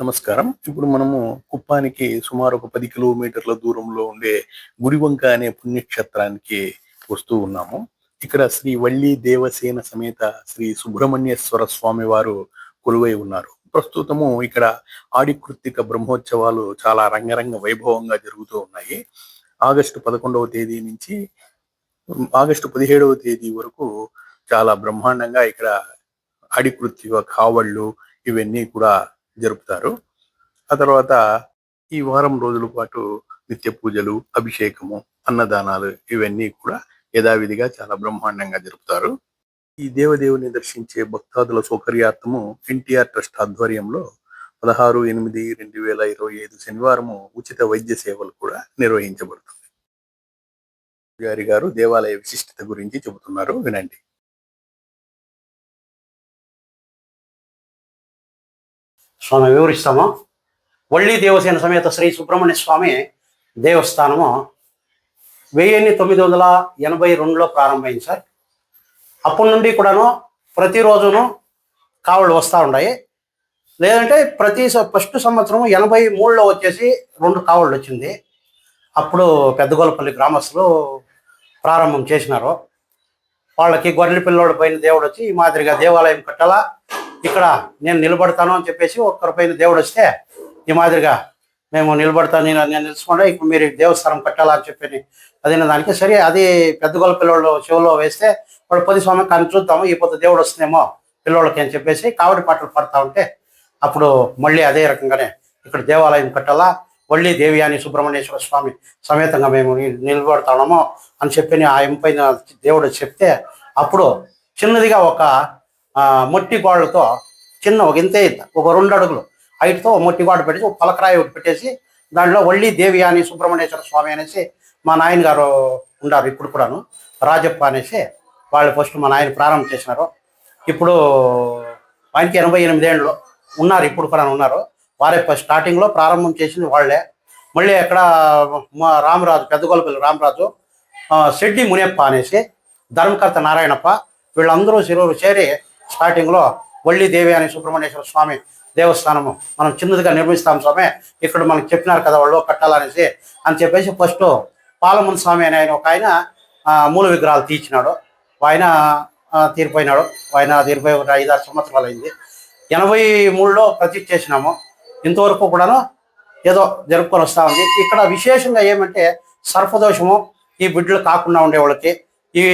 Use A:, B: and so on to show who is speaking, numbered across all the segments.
A: నమస్కారం. ఇప్పుడు మనము కుప్పానికి సుమారు ఒక పది కిలోమీటర్ల దూరంలో ఉండే గుడివంక అనే పుణ్యక్షేత్రానికి వస్తూ ఉన్నాము. ఇక్కడ శ్రీ వల్లి దేవసేన సమేత శ్రీ సుబ్రహ్మణ్యేశ్వర స్వామి వారు కొలువై ఉన్నారు. ప్రస్తుతము ఇక్కడ ఆడికృత్తిక బ్రహ్మోత్సవాలు చాలా రంగరంగ వైభవంగా జరుగుతూ ఉన్నాయి. ఆగస్టు పదకొండవ తేదీ నుంచి ఆగస్టు పదిహేడవ తేదీ వరకు చాలా బ్రహ్మాండంగా ఇక్కడ ఆడికృత్తిక కావళ్ళు ఇవన్నీ కూడా జరుపుతారు. ఆ తర్వాత ఈ వారం రోజుల పాటు నిత్య పూజలు అభిషేకము అన్నదానాలు ఇవన్నీ కూడా యథావిధిగా చాలా బ్రహ్మాండంగా జరుపుతారు. ఈ దేవదేవుని దర్శించే భక్తాదుల సౌకర్యార్థము ఎన్టీఆర్ ట్రస్ట్ ఆధ్వర్యంలో పదహారు ఎనిమిది రెండు వేల ఇరవై ఐదు శనివారము ఉచిత వైద్య సేవలు కూడా నిర్వహించబడుతుంది. గారి గారు దేవాలయ విశిష్టత గురించి చెబుతున్నారు. వినండి.
B: స్వామి వివరిస్తాము. వల్లి దేవసేన సమేత శ్రీ సుబ్రహ్మణ్య స్వామి దేవస్థానము వెయ్యిన్ని తొమ్మిది వందల ఎనభై రెండులో ప్రారంభమైంది సార్. అప్పటి నుండి కూడాను ప్రతిరోజును కావళ్ళు వస్తూ ఉన్నాయి లేదంటే ప్రతి స- ఫస్ట్ సంవత్సరం ఎనభై మూడులో వచ్చేసి రెండు కావళ్ళు వచ్చింది. అప్పుడు పెద్దగోలపల్లి గ్రామస్తులు ప్రారంభం చేసినారు. వాళ్ళకి గొర్రెల పిల్లోడి పైన దేవుడు వచ్చి ఈ మాదిరిగా దేవాలయం కట్టాలా ఇక్కడ నేను నిలబడతాను అని చెప్పేసి ఒక్కరి పైన దేవుడు వస్తే ఈ మాదిరిగా మేము నిలబడతాను నేను నేను తెలుసుకుంటే ఇప్పుడు మీరు దేవస్థానం కట్టాలా అని చెప్పి అదిన దానికి సరే అది పెద్ద గొల్ల పిల్లోళ్ళు చెవులో వేస్తే వాళ్ళు పది స్వామి కానీ చూద్దాము ఈ పొద్దు దేవుడు వస్తుందేమో పిల్లోళ్ళకి అని చెప్పేసి కావడి పాటలు పడతా ఉంటే అప్పుడు మళ్ళీ అదే రకంగానే ఇక్కడ దేవాలయం కట్టాలా మళ్ళీ దేవియాని సుబ్రహ్మణ్యేశ్వర స్వామి సమేతంగా మేము ని- నిలబడతాము అని చెప్పి ఆ పైన దేవుడు చెప్తే అప్పుడు చిన్నదిగా ఒక మట్టి గోడలతో చిన్న ఒక ఇంతే ఒక రెండు అడుగులు హైట్తో మొట్టి మట్టి గోడ పెట్టేసి ఒక పలకరాయి ఒకటి పెట్టేసి దాంట్లో వల్లి దేవి అని సుబ్రహ్మణ్యేశ్వర స్వామి అనేసి మా నాయన గారు ఉన్నారు ఇప్పుడు కూడాను రాజప్ప అనేసి వాళ్ళు ఫస్ట్ మా నాయన ప్రారంభం చేసినారు. ఇప్పుడు ఆయనకి ఎనభై ఎనిమిదేళ్ళు ఉన్నారు ఇప్పుడు కూడా ఉన్నారు. వారే స్టార్టింగ్లో ప్రారంభం చేసింది వాళ్ళే. మళ్ళీ ఎక్కడ మా రామరాజు పెద్దగొలపల్లి రామరాజు శెడ్డి మునియప్ప అనేసి ధర్మకర్త నారాయణప్ప వీళ్ళందరూ శిరువురు చేరి స్టార్టింగ్లో వల్లి దేవి అనే సుబ్రహ్మణ్యేశ్వర స్వామి దేవస్థానము మనం చిన్నదిగా నిర్మిస్తాం స్వామి. ఇక్కడ మనకు చెప్పినారు కదా వాళ్ళు కట్టాలనేసి అని చెప్పేసి ఫస్ట్ పాలమున్ స్వామి అనే ఆయన ఒక ఆయన మూల విగ్రహాలు తీర్చినాడు. ఆయన తీరిపోయినాడు. ఆయన తీరిపోయి ఒక ఐదారు సంవత్సరాలు అయింది. ఎనభై మూడులో ప్రతి చేసినాము. ఇంతవరకు కూడాను ఏదో జరుపుకొని వస్తూ ఉంది ఇక్కడ విశేషంగా ఏమంటే సర్పదోషము ఈ బిడ్డలు కాకుండా ఉండే వాళ్ళకి ఈ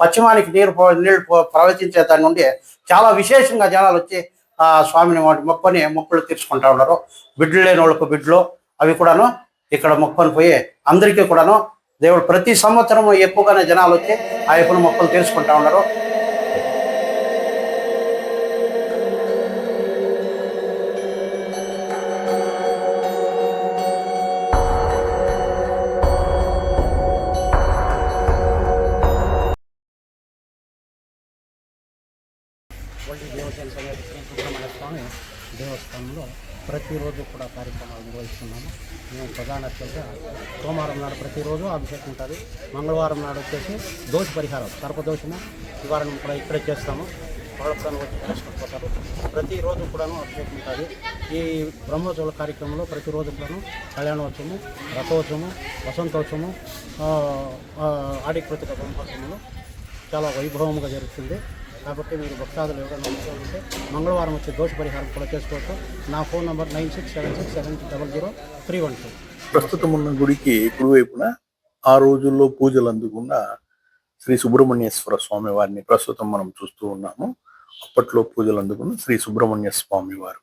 B: పశ్చిమానికి నీరు పో- నీళ్ళు ప్రవహించే దాని నుండి చాలా విశేషంగా జనాలు వచ్చి ఆ స్వామిని వాటి మొక్కుని మొక్కలు తీర్చుకుంటా ఉన్నారు. బిడ్డలు లేని వాళ్ళకు బిడ్డలు అవి కూడాను ఇక్కడ మొక్కను పోయి అందరికీ కూడాను దేవుడు ప్రతి సంవత్సరం ఎక్కువగానే జనాలు వచ్చి ఆ యొక్క మొక్కలు తీర్చుకుంటా ఉన్నారు. దేవస్థానంలో ప్రతిరోజు కూడా కార్యక్రమాలు నిర్వహిస్తున్నాము. మేము ప్రధాన సోమవారం నాడు ప్రతిరోజు అభిషేకం ఉంటుంది. మంగళవారం నాడు వచ్చేసి దోష పరిహారం సర్పదోషము నివారణ కూడా ఇక్కడే చేస్తాము. వాళ్ళు కూడా వచ్చి కలుసుకుంటారు. ప్రతిరోజు కూడాను అభిషేకం ఉంటుంది. ఈ బ్రహ్మోత్సవాల కార్యక్రమంలో ప్రతిరోజు కూడాను కళ్యాణోత్సవము రథోత్సవము వసంతోత్సవము ఆడికృతిక బ్రహ్మోత్సవములు చాలా వైభవంగా జరుగుతుంది. కాబట్టి మీరు భక్తాదులు ఎవరైనా ఉంటే మంగళవారం వచ్చి దోష పరిహారం కూడా చేసుకోవచ్చు. నా phone number nine six seven six seven double zero three one two.
A: ప్రస్తుతం ఉన్న గుడికి కుడివైపున ఆ రోజుల్లో పూజలు అందుకున్న శ్రీ సుబ్రహ్మణ్యేశ్వర స్వామి వారిని ప్రస్తుతం మనం చూస్తూ ఉన్నాము. అప్పట్లో పూజలు అందుకున్న శ్రీ సుబ్రహ్మణ్య స్వామి వారు.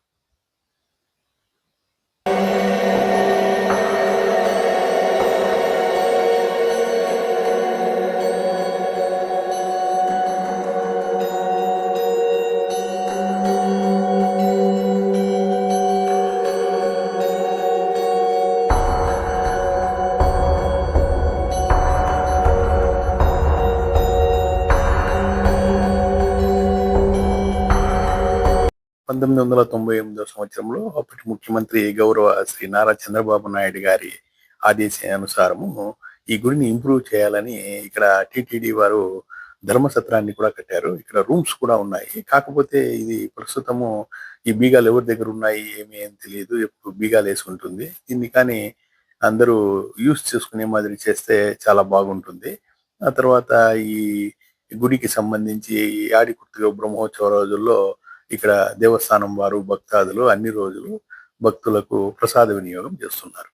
A: పంతొమ్మిది వందల తొంభై ఎనిమిదో సంవత్సరంలో అప్పటి ముఖ్యమంత్రి గౌరవ శ్రీ నారా చంద్రబాబు నాయుడు గారి ఆదేశానుసారము ఈ గుడిని ఇంప్రూవ్ చేయాలని ఇక్కడ టిటిడి వారు ధర్మసత్రాన్ని కూడా కట్టారు. ఇక్కడ రూమ్స్ కూడా ఉన్నాయి. కాకపోతే ఇది ప్రస్తుతము ఈ బీగాలు ఎవరి దగ్గర ఉన్నాయి ఏమి ఏం తెలియదు. ఎప్పుడు బీగాలు వేసి ఉంటుంది. దీన్ని కానీ అందరూ యూస్ చేసుకునే మాదిరి చేస్తే చాలా బాగుంటుంది. ఆ తర్వాత ఈ గుడికి సంబంధించి ఆడి కుర్తిగా బ్రహ్మోత్సవ రోజుల్లో ఇక్కడ దేవస్థానం వారు భక్తాదులు అన్ని రోజులు భక్తులకు ప్రసాద వినియోగం చేస్తున్నారు.